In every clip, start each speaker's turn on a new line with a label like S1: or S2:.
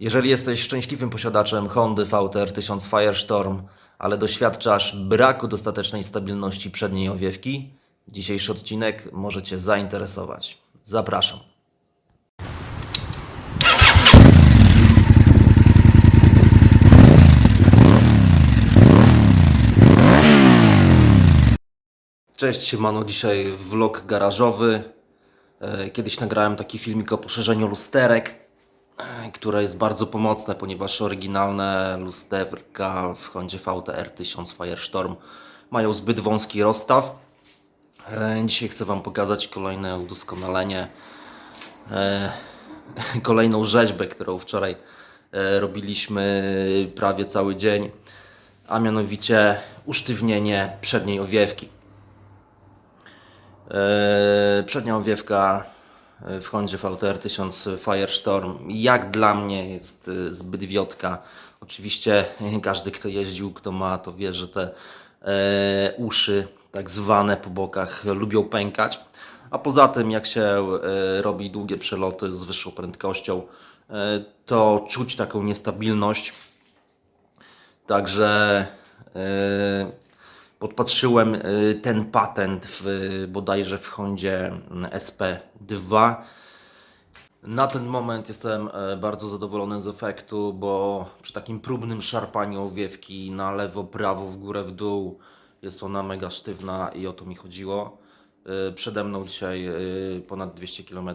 S1: Jeżeli jesteś szczęśliwym posiadaczem Hondy VTR 1000 Firestorm, ale doświadczasz braku dostatecznej stabilności przedniej owiewki, dzisiejszy odcinek może Cię zainteresować. Zapraszam. Cześć, siemano, dzisiaj vlog garażowy. E, Kiedyś nagrałem taki filmik o poszerzeniu lusterek, które jest bardzo pomocne, ponieważ oryginalne lusterka w Hondzie VTR 1000 Firestorm mają zbyt wąski rozstaw. E, Dzisiaj chcę Wam pokazać kolejne udoskonalenie, e, kolejną rzeźbę, którą wczoraj e, robiliśmy prawie cały dzień, a mianowicie usztywnienie przedniej owiewki. Przednia owiewka w Hondzie VTR 1000 Firestorm jak dla mnie jest e, zbyt wiotka. Oczywiście każdy kto jeździł, kto ma to wie, że te e, uszy tak zwane po bokach lubią pękać. A poza tym jak się e, robi długie przeloty z wyższą prędkością e, to czuć taką niestabilność. Także e, podpatrzyłem e, ten patent w, bodajże w Hondzie SP2. Na ten moment jestem e, bardzo zadowolony z efektu, bo przy takim próbnym szarpaniu owiewki na lewo, prawo, w górę, w dół jest ona mega sztywna i o to mi chodziło. E, Przede mną dzisiaj e, ponad 200 km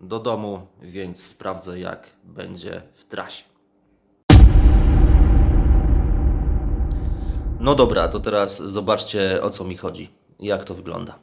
S1: do domu, więc sprawdzę jak będzie w trasie. No dobra, to teraz zobaczcie o co mi chodzi. Jak to wygląda.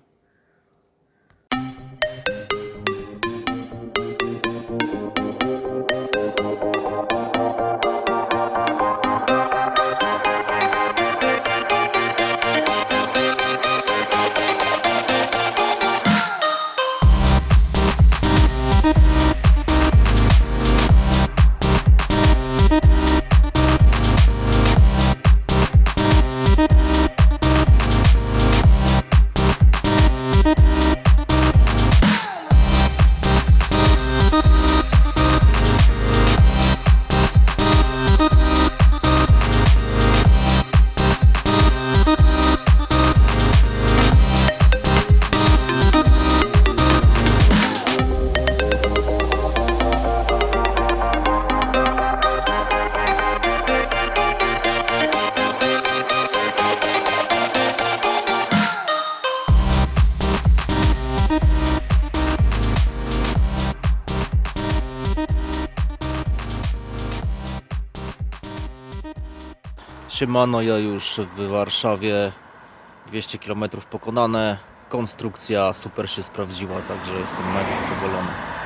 S1: Siemano, ja już w Warszawie 200 km pokonane. Konstrukcja super się sprawdziła, także jestem mega zadowolony.